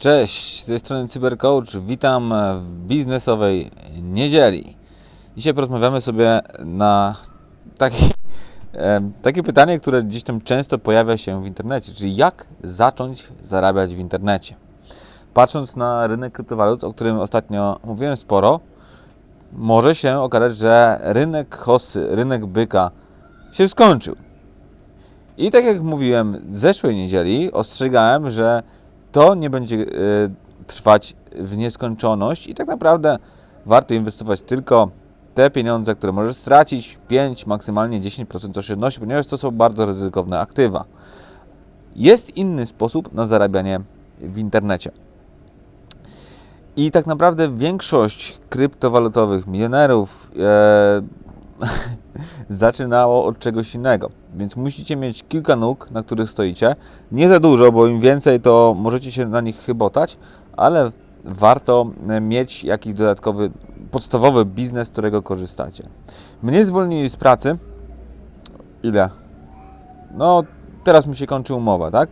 Cześć, z tej strony Cybercoach. Witam w biznesowej niedzieli. Dzisiaj porozmawiamy sobie na taki, takie pytanie, które gdzieś tam często pojawia się w internecie, czyli jak zacząć zarabiać w internecie. Patrząc na rynek kryptowalut, o którym ostatnio mówiłem sporo, może się okazać, że rynek hossy, rynek byka się skończył. I tak jak mówiłem w zeszłej niedzieli, ostrzegałem, że to nie będzie e, trwać w nieskończoność i tak naprawdę warto inwestować tylko te pieniądze, które możesz stracić, 5, maksymalnie 10% oszczędności, ponieważ to są bardzo ryzykowne aktywa. Jest inny sposób na zarabianie w internecie. I tak naprawdę większość kryptowalutowych milionerów e, zaczynało od czegoś innego. Więc musicie mieć kilka nóg, na których stoicie. Nie za dużo, bo im więcej, to możecie się na nich chybotać, ale warto e, mieć jakiś dodatkowy, podstawowy biznes, z którego korzystacie. Mnie zwolnili z pracy. Ile? No, teraz mi się kończy umowa, tak?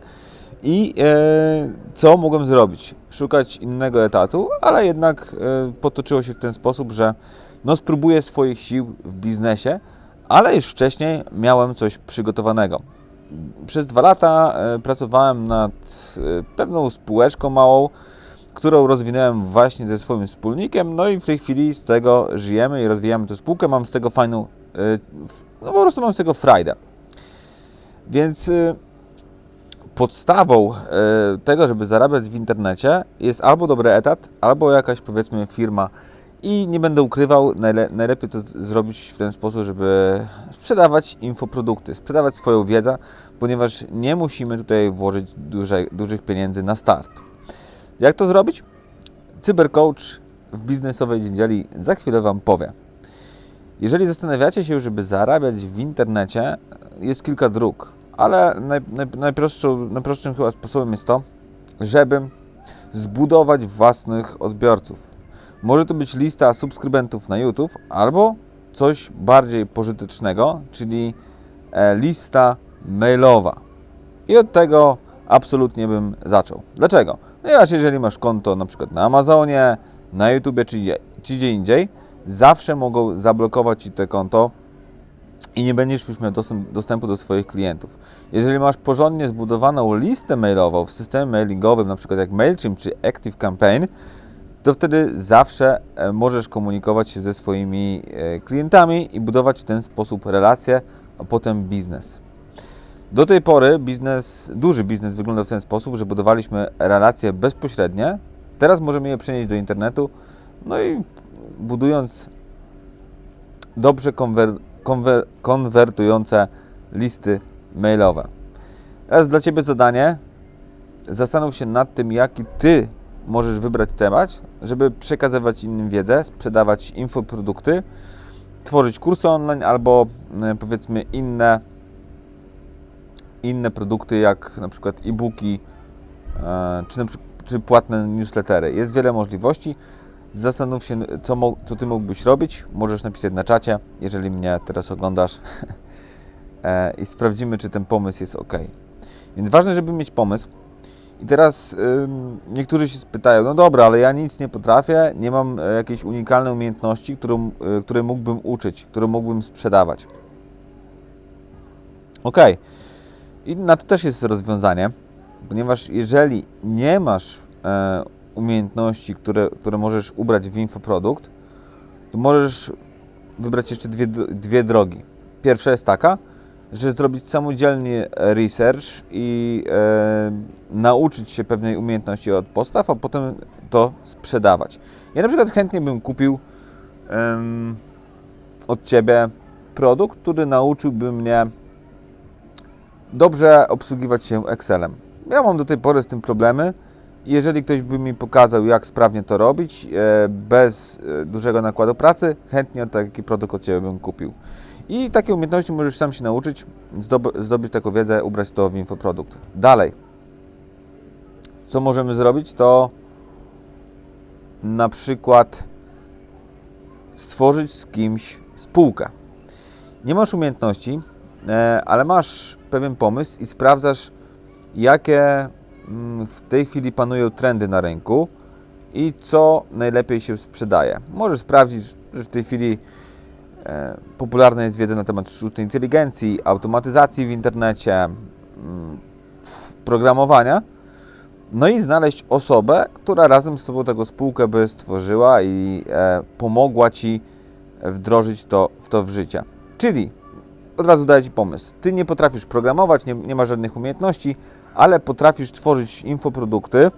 I e, co mogłem zrobić? Szukać innego etatu, ale jednak e, potoczyło się w ten sposób, że no spróbuję swoich sił w biznesie, ale już wcześniej miałem coś przygotowanego. Przez dwa lata e, pracowałem nad e, pewną spółeczką małą, którą rozwinąłem właśnie ze swoim wspólnikiem, no i w tej chwili z tego żyjemy i rozwijamy tę spółkę, mam z tego fajną, e, no po prostu mam z tego frajdę. Więc podstawą tego, żeby zarabiać w internecie jest albo dobry etat, albo jakaś powiedzmy firma i nie będę ukrywał, najle, najlepiej to zrobić w ten sposób, żeby sprzedawać infoprodukty, sprzedawać swoją wiedzę, ponieważ nie musimy tutaj włożyć duże, dużych pieniędzy na start. Jak to zrobić? Cybercoach w biznesowej niedzieli za chwilę Wam powie. Jeżeli zastanawiacie się, żeby zarabiać w internecie, jest kilka dróg, ale naj, naj, najprostszą, najprostszym chyba sposobem jest to, żeby zbudować własnych odbiorców. Może to być lista subskrybentów na YouTube albo coś bardziej pożytecznego, czyli e, lista mailowa. I od tego absolutnie bym zaczął. Dlaczego? Ponieważ jeżeli masz konto na przykład na Amazonie, na YouTubie czy gdzie, czy gdzie indziej, zawsze mogą zablokować Ci to konto i nie będziesz już miał dostęp, dostępu do swoich klientów. Jeżeli masz porządnie zbudowaną listę mailową w systemie mailingowym, na przykład jak MailChimp czy ActiveCampaign, to wtedy zawsze e, możesz komunikować się ze swoimi e, klientami i budować w ten sposób relacje, a potem biznes. Do tej pory biznes, duży biznes wyglądał w ten sposób, że budowaliśmy relacje bezpośrednie. Teraz możemy je przenieść do internetu, no i budując dobrze konwer, konwer, konwertujące listy mailowe. Teraz dla Ciebie zadanie. Zastanów się nad tym, jaki Ty możesz wybrać temat, żeby przekazywać innym wiedzę, sprzedawać infoprodukty, tworzyć kursy online albo e, powiedzmy inne, inne produkty, jak na przykład e-booki e, czy, czy płatne newslettery. Jest wiele możliwości. Zastanów się, co, co Ty mógłbyś robić. Możesz napisać na czacie, jeżeli mnie teraz oglądasz e, i sprawdzimy, czy ten pomysł jest ok. Więc ważne, żeby mieć pomysł. I teraz ym, niektórzy się spytają, no dobra, ale ja nic nie potrafię, nie mam e, jakiejś unikalnej umiejętności, którą, e, której mógłbym uczyć, którą mógłbym sprzedawać. Ok. I na to też jest rozwiązanie, ponieważ jeżeli nie masz e, umiejętności, które, które możesz ubrać w infoprodukt, to możesz wybrać jeszcze dwie, dwie drogi. Pierwsza jest taka, że zrobić samodzielnie research i e, nauczyć się pewnej umiejętności od podstaw, a potem to sprzedawać. Ja na przykład chętnie bym kupił em, od Ciebie produkt, który nauczyłby mnie dobrze obsługiwać się Excelem. Ja mam do tej pory z tym problemy. Jeżeli ktoś by mi pokazał, jak sprawnie to robić, e, bez e, dużego nakładu pracy, chętnie taki produkt od Ciebie bym kupił. I takie umiejętności możesz sam się nauczyć, zdob- zdobyć taką wiedzę, ubrać to w infoprodukt. Dalej. Co możemy zrobić, to na przykład stworzyć z kimś spółkę. Nie masz umiejętności, e, ale masz pewien pomysł i sprawdzasz, jakie mm, w tej chwili panują trendy na rynku i co najlepiej się sprzedaje. Możesz sprawdzić, że w tej chwili popularna jest wiedza na temat sztucznej inteligencji, automatyzacji w internecie, mm, programowania. No i znaleźć osobę, która razem z Tobą tego spółkę by stworzyła i e, pomogła Ci wdrożyć to w to w życie. Czyli od razu daję Ci pomysł. Ty nie potrafisz programować, nie, nie masz żadnych umiejętności, ale potrafisz tworzyć infoprodukty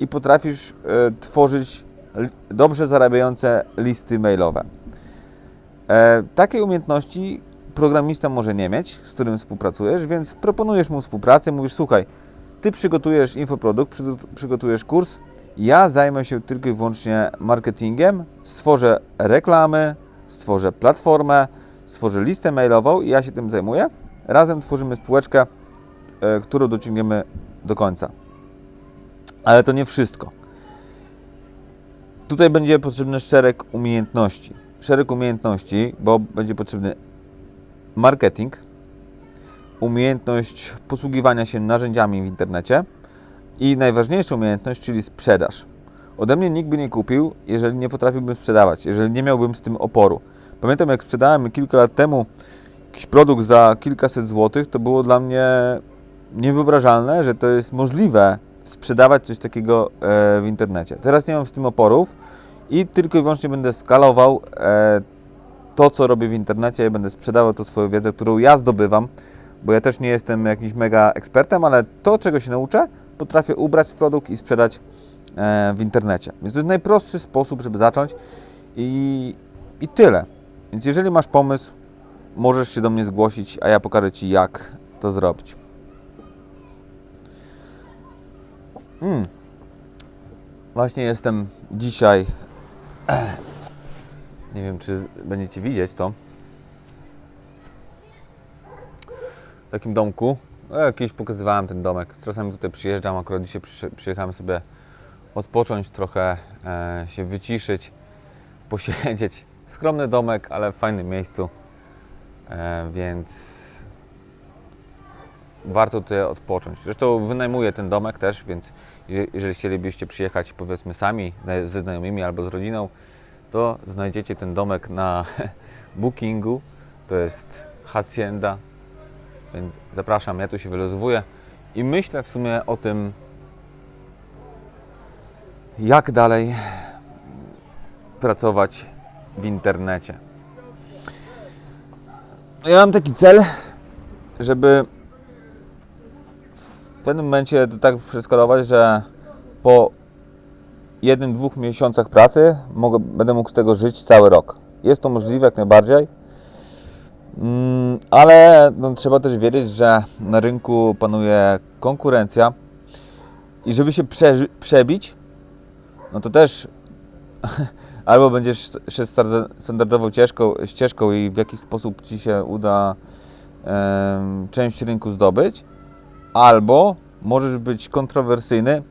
i potrafisz e, tworzyć dobrze zarabiające listy mailowe. E, takiej umiejętności programista może nie mieć, z którym współpracujesz, więc proponujesz mu współpracę, mówisz, słuchaj, ty przygotujesz infoprodukt, przygo- przygotujesz kurs, ja zajmę się tylko i wyłącznie marketingiem, stworzę reklamy, stworzę platformę, stworzę listę mailową i ja się tym zajmuję. Razem tworzymy spółeczkę, e, którą dociągniemy do końca. Ale to nie wszystko. Tutaj będzie potrzebny szereg umiejętności. Szereg umiejętności, bo będzie potrzebny marketing, umiejętność posługiwania się narzędziami w internecie i najważniejsza umiejętność, czyli sprzedaż. Ode mnie nikt by nie kupił, jeżeli nie potrafiłbym sprzedawać, jeżeli nie miałbym z tym oporu. Pamiętam, jak sprzedałem kilka lat temu jakiś produkt za kilkaset złotych, to było dla mnie niewyobrażalne, że to jest możliwe sprzedawać coś takiego e, w internecie. Teraz nie mam z tym oporów i tylko i wyłącznie będę skalował e, to, co robię w internecie i będę sprzedawał tą swoją wiedzę, którą ja zdobywam, bo ja też nie jestem jakimś mega ekspertem, ale to, czego się nauczę, potrafię ubrać w produkt i sprzedać e, w internecie. Więc to jest najprostszy sposób, żeby zacząć i, i tyle. Więc jeżeli masz pomysł, możesz się do mnie zgłosić, a ja pokażę Ci, jak to zrobić. Mm. Właśnie jestem dzisiaj. Nie wiem, czy będziecie widzieć to. W takim domku. No, jakieś pokazywałem ten domek. Czasami tutaj przyjeżdżam, akurat dzisiaj przyje- przyjechałem sobie odpocząć, trochę e, się wyciszyć, posiedzieć. Skromny domek, ale w fajnym miejscu. E, więc warto tutaj odpocząć. Zresztą wynajmuję ten domek też, więc je- jeżeli chcielibyście przyjechać powiedzmy sami ze znajomymi albo z rodziną, to znajdziecie ten domek na bookingu. To jest Hacienda, więc zapraszam, ja tu się wylozowuję i myślę w sumie o tym, jak dalej pracować w internecie. Ja mam taki cel, żeby w pewnym momencie to tak przeskalować, że po jednym, dwóch miesiącach pracy mogę, będę mógł z tego żyć cały rok. Jest to możliwe jak najbardziej, Mm, ale no, trzeba też wiedzieć, że na rynku panuje konkurencja i żeby się przeży- przebić, no to też albo będziesz standard- standardową ścieżką, ścieżką i w jakiś sposób Ci się uda część rynku zdobyć, albo możesz być kontrowersyjny,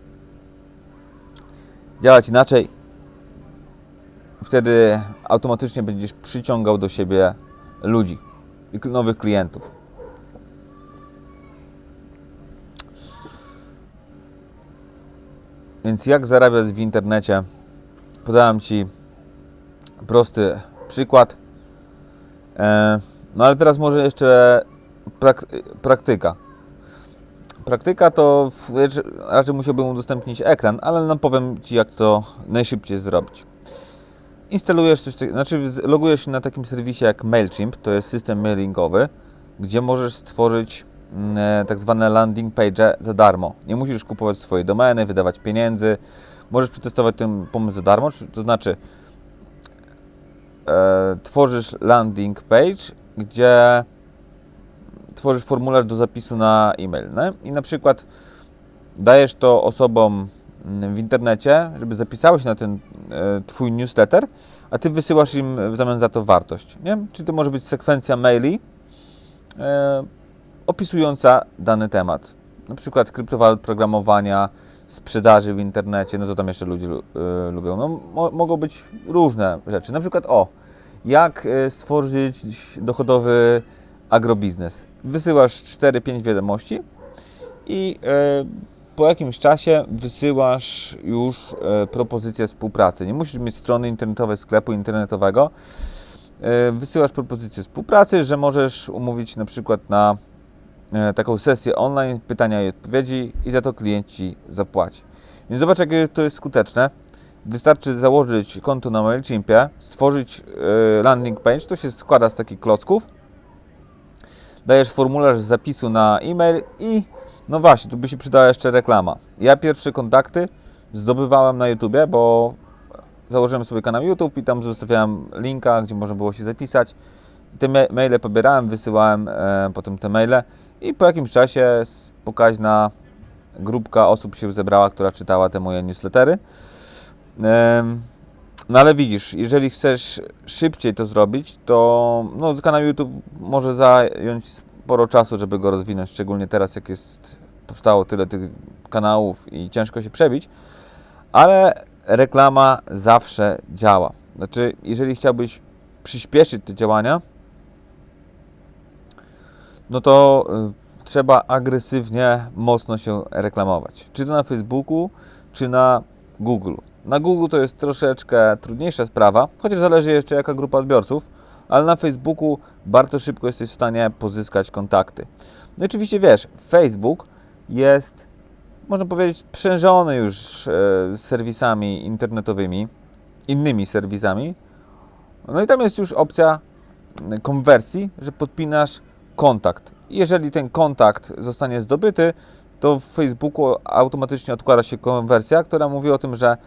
działać inaczej, wtedy automatycznie będziesz przyciągał do siebie ludzi i nowych klientów. Więc jak zarabiać w internecie? Podałem Ci prosty przykład. E, no ale teraz może jeszcze prak, praktyka. Praktyka to raczej musiałbym udostępnić ekran, ale no powiem Ci jak to najszybciej zrobić. Instalujesz coś, takiego- znaczy logujesz się na takim serwisie jak MailChimp, to jest system mailingowy, gdzie możesz stworzyć mm, e, tak zwane landing page za darmo. Nie musisz kupować swojej domeny, wydawać pieniędzy. Możesz przetestować ten pomysł za darmo, to znaczy e, tworzysz landing page, gdzie tworzysz formularz do zapisu na e-mail. Nie? I na przykład dajesz to osobom mm, w internecie, żeby zapisały się na ten e, Twój newsletter, a Ty wysyłasz im w zamian za to wartość. Nie? Czyli to może być sekwencja maili e, opisująca dany temat. Na przykład kryptowalut, programowania, sprzedaży w internecie, no co tam jeszcze ludzie lu- e, lubią. No, mo, mogą być różne rzeczy. Na przykład o, jak e, stworzyć dochodowy agrobiznes. Wysyłasz 4-5 wiadomości i e, po jakimś czasie wysyłasz już e, propozycję współpracy. Nie musisz mieć strony internetowej, sklepu internetowego. E, wysyłasz propozycję współpracy, że możesz umówić na przykład na taką sesję online, pytania i odpowiedzi i za to klient Ci zapłaci. Więc zobacz, jakie to jest skuteczne. Wystarczy założyć konto na MailChimpie, stworzyć landing page, to się składa z takich klocków. Dajesz formularz zapisu na e-mail i no właśnie, tu by się przydała jeszcze reklama. Ja pierwsze kontakty zdobywałem na YouTubie, bo założyłem sobie kanał YouTube i tam zostawiałem linka, gdzie można było się zapisać. Te ma- maile pobierałem, wysyłałem e, potem te maile i po jakimś czasie pokaźna grupka osób się zebrała, która czytała te moje newslettery. Em, No ale widzisz, jeżeli chcesz szybciej to zrobić, to no, kanał YouTube może zająć sporo czasu, żeby go rozwinąć, szczególnie teraz, jak jest, powstało tyle tych kanałów i ciężko się przebić, ale reklama zawsze działa. Znaczy, jeżeli chciałbyś przyspieszyć te działania, no to y, trzeba agresywnie, mocno się reklamować. Czy to na Facebooku, czy na Google. Na Google to jest troszeczkę trudniejsza sprawa, chociaż zależy jeszcze jaka grupa odbiorców, ale na Facebooku bardzo szybko jesteś w stanie pozyskać kontakty. No i oczywiście wiesz, Facebook jest, można powiedzieć, sprzężony już e, serwisami internetowymi, innymi serwisami. No i tam jest już opcja m, konwersji, że podpinasz kontakt. Jeżeli ten kontakt zostanie zdobyty, to w Facebooku automatycznie odkłada się konwersja, która mówi o tym, że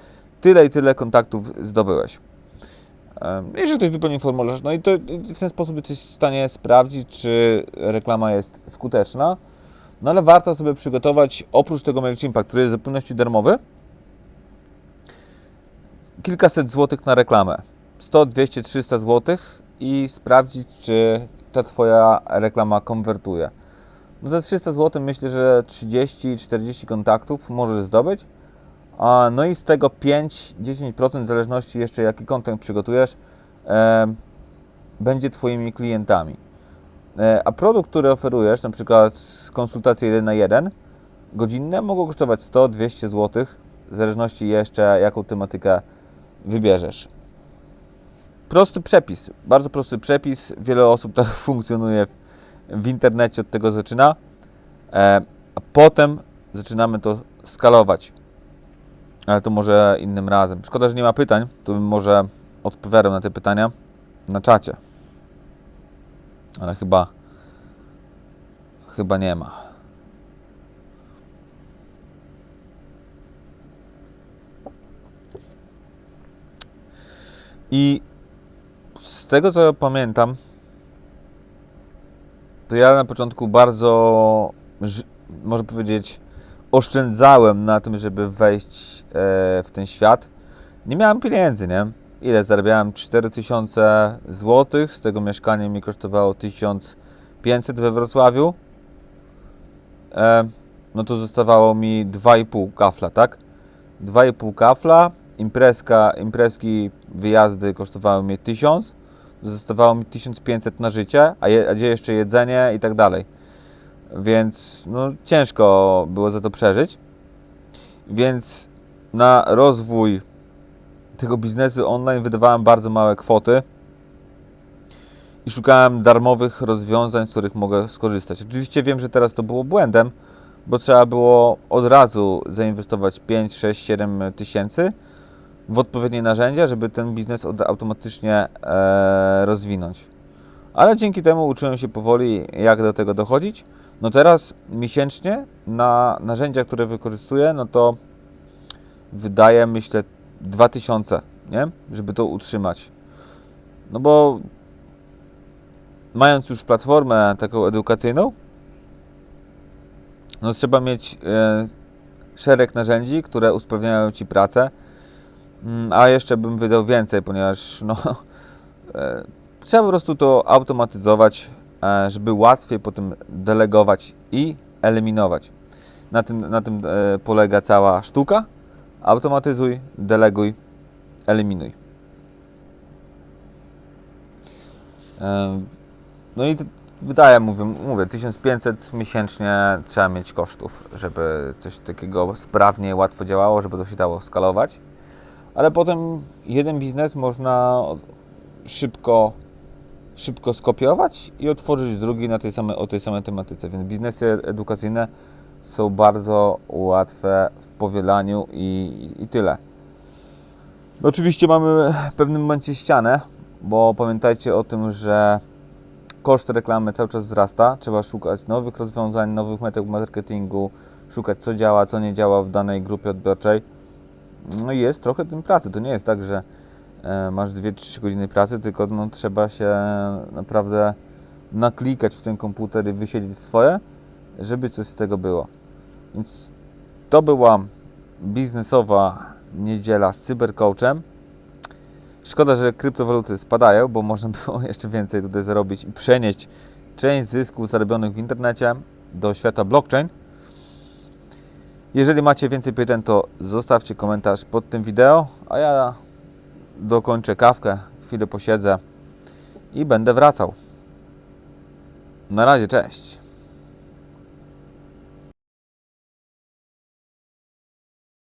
tyle i tyle kontaktów zdobyłeś. Jeżeli ktoś wypełni formularz, no i to w ten sposób jesteś w stanie sprawdzić, czy reklama jest skuteczna. No ale warto sobie przygotować, oprócz tego MailChimpa, który jest w zupełności darmowy, kilkaset złotych na reklamę. 100, 200, 300 złotych i sprawdzić, czy ta Twoja reklama konwertuje. No za 300 zł myślę, że 30-40 kontaktów możesz zdobyć. A, no i z tego 5-10% w zależności jeszcze jaki content przygotujesz, e, będzie Twoimi klientami. E, a produkt, który oferujesz, na przykład konsultacje 1 na 1 godzinne, mogą kosztować 100-200 zł, w zależności jeszcze jaką tematykę wybierzesz. Prosty przepis, bardzo prosty przepis. Wiele osób tak funkcjonuje w internecie, od tego zaczyna. E, a potem zaczynamy to skalować. Ale to może innym razem. Szkoda, że nie ma pytań, to bym może odpowiadał na te pytania na czacie. Ale chyba chyba nie ma. I z tego co pamiętam, to ja na początku bardzo, można powiedzieć, oszczędzałem na tym, żeby wejść e, w ten świat. Nie miałem pieniędzy, nie? Ile zarabiałem? 4000 zł, z tego mieszkanie mi kosztowało 1500 we Wrocławiu. E, no to zostawało mi 2,5 kafla, tak? 2,5 kafla, imprezka, imprezki, wyjazdy kosztowały mnie 1000, zostawało mi 1500 na życie, a, je, a gdzie jeszcze jedzenie i tak dalej. Więc no, ciężko było za to przeżyć. Więc na rozwój tego biznesu online wydawałem bardzo małe kwoty i szukałem darmowych rozwiązań, z których mogę skorzystać. Oczywiście wiem, że teraz to było błędem, bo trzeba było od razu zainwestować 5, 6, 7 tysięcy w odpowiednie narzędzia, żeby ten biznes automatycznie e, rozwinąć. Ale dzięki temu uczyłem się powoli, jak do tego dochodzić. No teraz miesięcznie na narzędzia, które wykorzystuję, no to wydaje myślę 2000, nie? Żeby to utrzymać. No bo mając już platformę taką edukacyjną, no trzeba mieć e, szereg narzędzi, które usprawniają Ci pracę, Mm, a jeszcze bym wydał więcej, ponieważ no, e, trzeba po prostu to automatyzować, żeby łatwiej potem delegować i eliminować. Na tym, na tym e, polega cała sztuka. Automatyzuj, deleguj, eliminuj. E, No i wydaje, mówię, mówię 1500 miesięcznie trzeba mieć kosztów, żeby coś takiego sprawnie, łatwo działało, żeby to się dało skalować. Ale potem jeden biznes można szybko, szybko skopiować i otworzyć drugi na tej samej, o tej samej tematyce. Więc biznesy edukacyjne są bardzo łatwe w powielaniu i, i tyle. No Oczywiście mamy w pewnym momencie ścianę, bo pamiętajcie o tym, że koszt reklamy cały czas wzrasta. Trzeba szukać nowych rozwiązań, nowych metod marketingu, szukać co działa, co nie działa w danej grupie odbiorczej. No i jest trochę tym pracy. To nie jest tak, że masz 2-3 godziny pracy, tylko no, trzeba się naprawdę naklikać w ten komputer i wysiedzieć swoje, żeby coś z tego było. Więc to była biznesowa niedziela z cybercoachem. Szkoda, że kryptowaluty spadają, bo można było jeszcze więcej tutaj zarobić i przenieść część zysków zarobionych w internecie do świata blockchain. Jeżeli macie więcej pytań, to zostawcie komentarz pod tym wideo, a ja dokończę kawkę, chwilę posiedzę i będę wracał. Na razie, cześć.